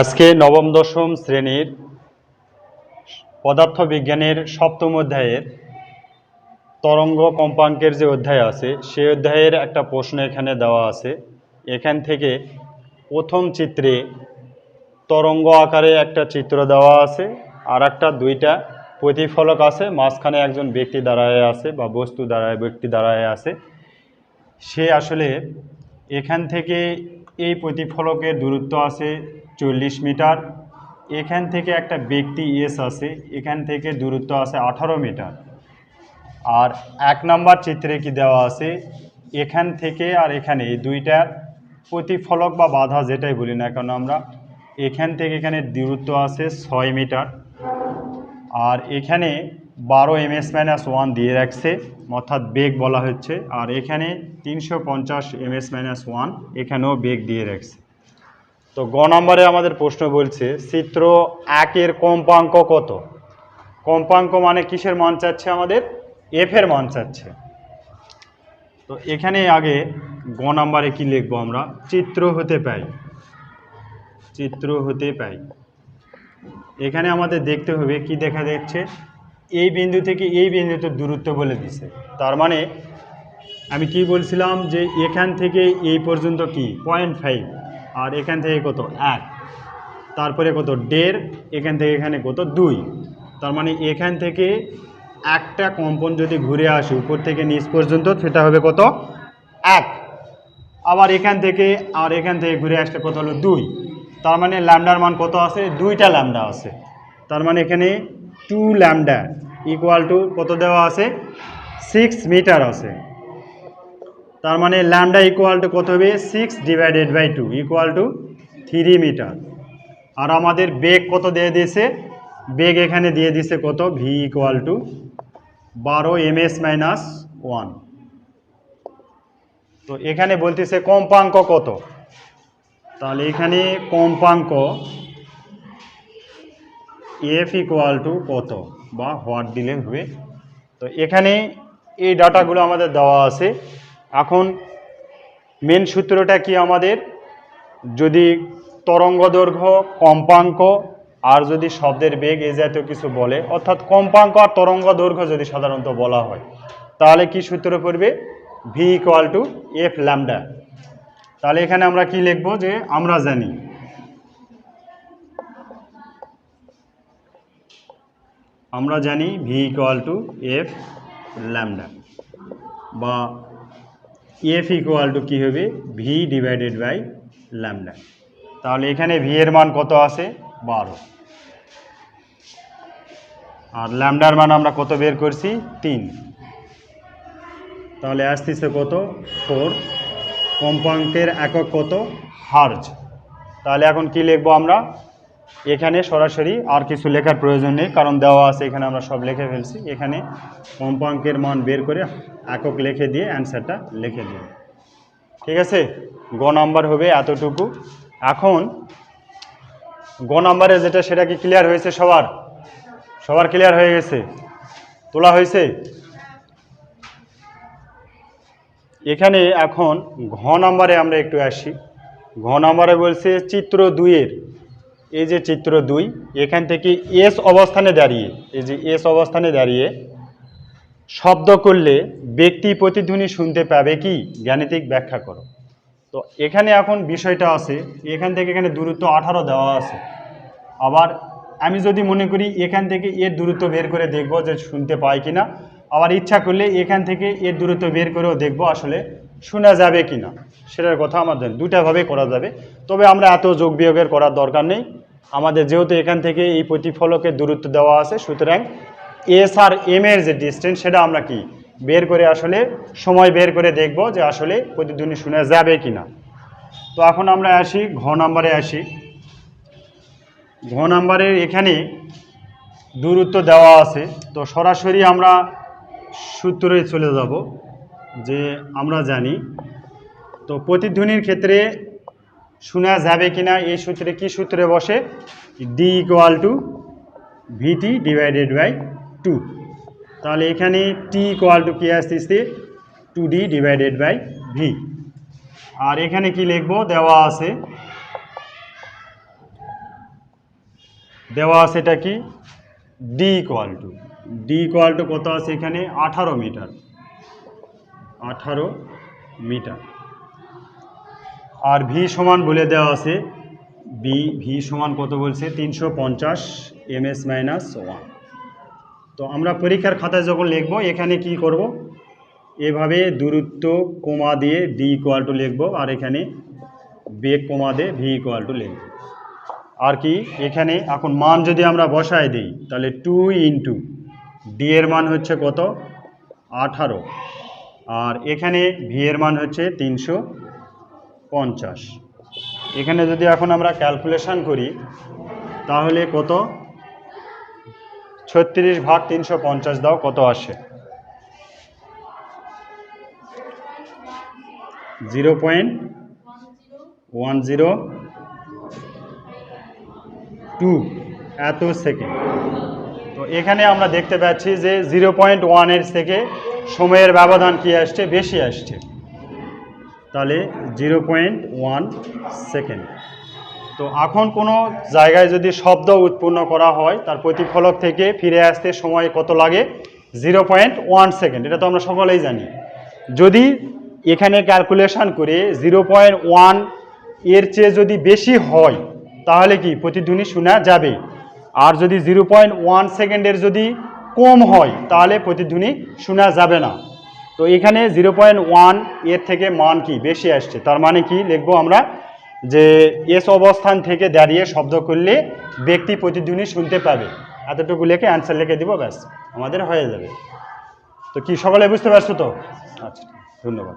আজকে নবম, দশম শ্রেণির পদার্থবিজ্ঞানের সপ্তম অধ্যায়ের তরঙ্গ কম্পাঙ্কের যে অধ্যায় আছে সেই অধ্যায়ের একটা প্রশ্ন এখানে দেওয়া আছে। এখান থেকে প্রথম চিত্রে তরঙ্গ আকারে একটা চিত্র দেওয়া আছে, আর একটা দুইটা প্রতিফলক আছে, মাঝখানে একজন ব্যক্তি দাঁড়ায় আছে বা বস্তু দাঁড়ায়, ব্যক্তি দাঁড়ায় আছে। সে আসলে এখান থেকে এই প্রতিফলকের দূরত্ব আছে চল্লিশ মিটার। এখান থেকে একটা ব্যক্তি এস আছে, এখান থেকে দূরত্ব আছে আঠারো মিটার। আর এক নম্বর চিত্রে কি দেওয়া আছে, এখান থেকে আর এখানে এই দুইটার প্রতিফলক বা বাধা যেটাই বলি না কেন আমরা, এখান থেকে এখানে দূরত্ব আছে ছয় মিটার। আর এখানে বারো এম এস মাইনাস ওয়ান দিয়ে রাখছে, অর্থাৎ বেগ বলা হচ্ছে। আর এখানে তিনশো পঞ্চাশ এম এস মাইনাস ওয়ান এখানেও বেগ দিয়ে রাখছে। তো গ নম্বরে আমাদের প্রশ্ন বলছে, চিত্র একের কম্পাঙ্ক কত? কম্পাঙ্ক মানে কিসের মান চাচ্ছে আমাদের? এফ এর মান চাচ্ছে। তো এখানে আগে গ নম্বরে কি লিখব আমরা? চিত্র হতে পাই। চিত্র হতে পাই। এখানে আমাদের দেখতে হবে কি দেখা যাচ্ছে? এই বিন্দু থেকে এই বিন্দুতে দূরত্ব বলে দিছে। তার মানে আমি কি বলছিলাম যে এখান থেকে এই পর্যন্ত কি? Point five. আর এখান থেকে কত? এক। তারপরে কত? দেড়। এখান থেকে এখানে কত? দুই। তার মানে এখান থেকে একটা কম্পন যদি ঘুরে আসে উপর থেকে নিচ পর্যন্ত, সেটা হবে কত? এক। আবার এখান থেকে, আর এখান থেকে ঘুরে আসলে কত হলো? দুই। তার মানে ল্যামডার মান কত আছে? দুইটা ল্যামডা আছে। তার মানে এখানে টু ল্যামডা ইকুয়াল টু কত দেওয়া আছে? সিক্স মিটার আছে। তার মানে ল্যামডা ইকুয়াল টু কত হবে? Six divided by two equal to three metre আর আমাদের বেগ কত দিয়ে দিয়েছে? বেগ এখানে দিয়ে দিছে কত? ভি ইকুয়াল টু বারো এম এস মাইনাস ওয়ান তো এখানে বলতেছে কম্পাঙ্ক কত? তাহলে এখানে কম্পাঙ্ক এফ ইকুয়াল টু কত? বা হোয়াট দিলে হবে? তো এখানে এই ডাটাগুলো আমাদের দেওয়া আছে। এখন মেন সূত্রটা কি আমাদের? যদি তরঙ্গ দৈর্ঘ্য, কম্পাঙ্ক, আর যদি শব্দের বেগ এ জাতীয় কিছু বলে, অর্থাৎ কম্পাঙ্ক আর তরঙ্গ দৈর্ঘ্য যদি সাধারণত বলা হয়, তাহলে কি সূত্র পড়বে? V equal to F lambda তাহলে এখানে আমরা কি লিখব যে আমরা জানি। আমরা জানি V equal to F lambda বা এফ ইকুয়াল টু কী হবে? ভি ডিভাইডেড বাই ল্যামডা তাহলে এখানে ভি এর মান কত আছে? বারো। আর ল্যামডার মান আমরা কত বের করছি? তিন। তাহলে আসতেছে কত? ফোর কম্পাঙ্কের একক কত? হার্জ। তাহলে এখন কি লিখব আমরা? এখানে সরাসরি আর কিছু লেখার প্রয়োজন নেই, কারণ দেওয়া আছে, এখানে আমরা সব লিখে ফেলছি। এখানে কম্পাঙ্কের মান বের করে একক লিখে দিয়ে অ্যান্সারটা লিখে দিই ঠিক আছে? গ নাম্বার হবে এতটুকু। এখন গ নাম্বারে যেটা, সেটা কি ক্লিয়ার হয়েছে সবার? সবার ক্লিয়ার হয়ে গেছে? তোলা হয়েছে? এখানে এখন ঘ নাম্বারে আমরা একটু আসি। ঘ নাম্বারে বলছে চিত্র দুইয়ের। এই যে চিত্র দুই, এখান থেকে এস অবস্থানে দাঁড়িয়ে, এই যে এস অবস্থানে দাঁড়িয়ে শব্দ করলে ব্যক্তি প্রতিধ্বনি শুনতে পাবে কি? জ্ঞানীতিক ব্যাখ্যা করো। তো এখানে এখন বিষয়টা আছে, এখান থেকে এখানে দূরত্ব আঠারো দেওয়া আছে। আবার আমি যদি মনে করি এখান থেকে এর দূরত্ব বের করে দেখব যে শুনতে পাই কিনা, আবার ইচ্ছা করলে এখান থেকে এর দূরত্ব বের করেও দেখব আসলে শোনা যাবে কি না সেটার কথা আমাদের দুটাভাবে করা যাবে। তবে আমরা এত যোগ বিয়োগের করার দরকার নেই। আমাদের যেহেতু এখান থেকে এই প্রতিফলকে দূরত্ব দেওয়া আছে, সুতরাং এস আর এম এর যে ডিস্টেন্স সেটা আমরা কি? বের করে আসলে, সময় বের করে দেখব যে আসলে প্রতিধ্বনি শোনা যাবে কি না তো এখন আমরা আসি, ঘ নাম্বারে আসি। ঘ নাম্বারের এখানে দূরত্ব দেওয়া আছে। তো সরাসরি আমরা সূত্রে চলে যাব। যে আমরা জানি। তো প্রতিধ্বনির ক্ষেত্রে শোনা যাবে কিনা এই সূত্রে, কি সূত্রে বসে? D equal to VT divided by two তাহলে এখানে টি ইকুয়াল টু কী আসতেছে two D divided by V আর এখানে কি লিখব? দেওয়া আছে। দেওয়া আছে এটা কি? D equal to D equal to কত আছে এখানে? আঠারো মিটার। আঠারো মিটার। আর ভি সমান বলে দেওয়া আছে বি ভি সমান কত বলছে? তিনশো পঞ্চাশ এম এস মাইনাস ওয়ান তো আমরা পরীক্ষার খাতায় যখন লিখব, এখানে কি করব? এভাবে দূরত্ব কমা দিয়ে ডি ইকুয়াল টু লিখব, আর এখানে বেগ কমা দিয়ে ভি ইকুয়াল টু লিখব। আর কি? এখানে এখন মান যদি আমরা বসায় দিই, তাহলে টু ইন্টু ডি এর মান হচ্ছে কত? আঠারো। আর এখানে ভি এর মান হচ্ছে তিনশো পঞ্চাশ। এখানে যদি এখন আমরা ক্যালকুলেশন করি, তাহলে কত? ছত্রিশ ভাগ তিনশো পঞ্চাশ দাও, কত আসে? Zero point one zero two এত সেকেন্ড। তো এখানে আমরা দেখতে পাচ্ছি যে জিরো পয়েন্ট ওয়ানের থেকে সময়ের ব্যবধান কি আসছে? বেশি আসছে। তাহলে জিরো পয়েন্ট ওয়ান সেকেন্ড। তো এখন কোনো জায়গায় যদি শব্দ উৎপন্ন করা হয়, তার প্রতিফলক থেকে ফিরে আসতে সময় কত লাগে? Zero point one second. এটা তো আমরা সকলেই জানি। যদি এখানে ক্যালকুলেশন করে জিরো পয়েন্ট ওয়ানের চেয়ে যদি বেশি হয়, তাহলে কি প্রতিধ্বনি শোনা যাবে? আর যদি জিরো পয়েন্ট ওয়ান সেকেন্ডের যদি কম হয়, তাহলে প্রতিধ্বনি শোনা যাবে না। তো এখানে জিরো পয়েন্ট ওয়ানের থেকে মান কি? বেশি আসছে। তার মানে কি? লিখব আমরা যে এস অবস্থান থেকে দাঁড়িয়ে শব্দ করলে ব্যক্তি প্রতিধ্বনি শুনতে পাবে। এতটুকু লেখে অ্যান্সার লিখে দিব, ব্যাস। আমাদের হয়ে যাবে। তো কি, সকলে বুঝতে পারছ তো? আচ্ছা ধন্যবাদ।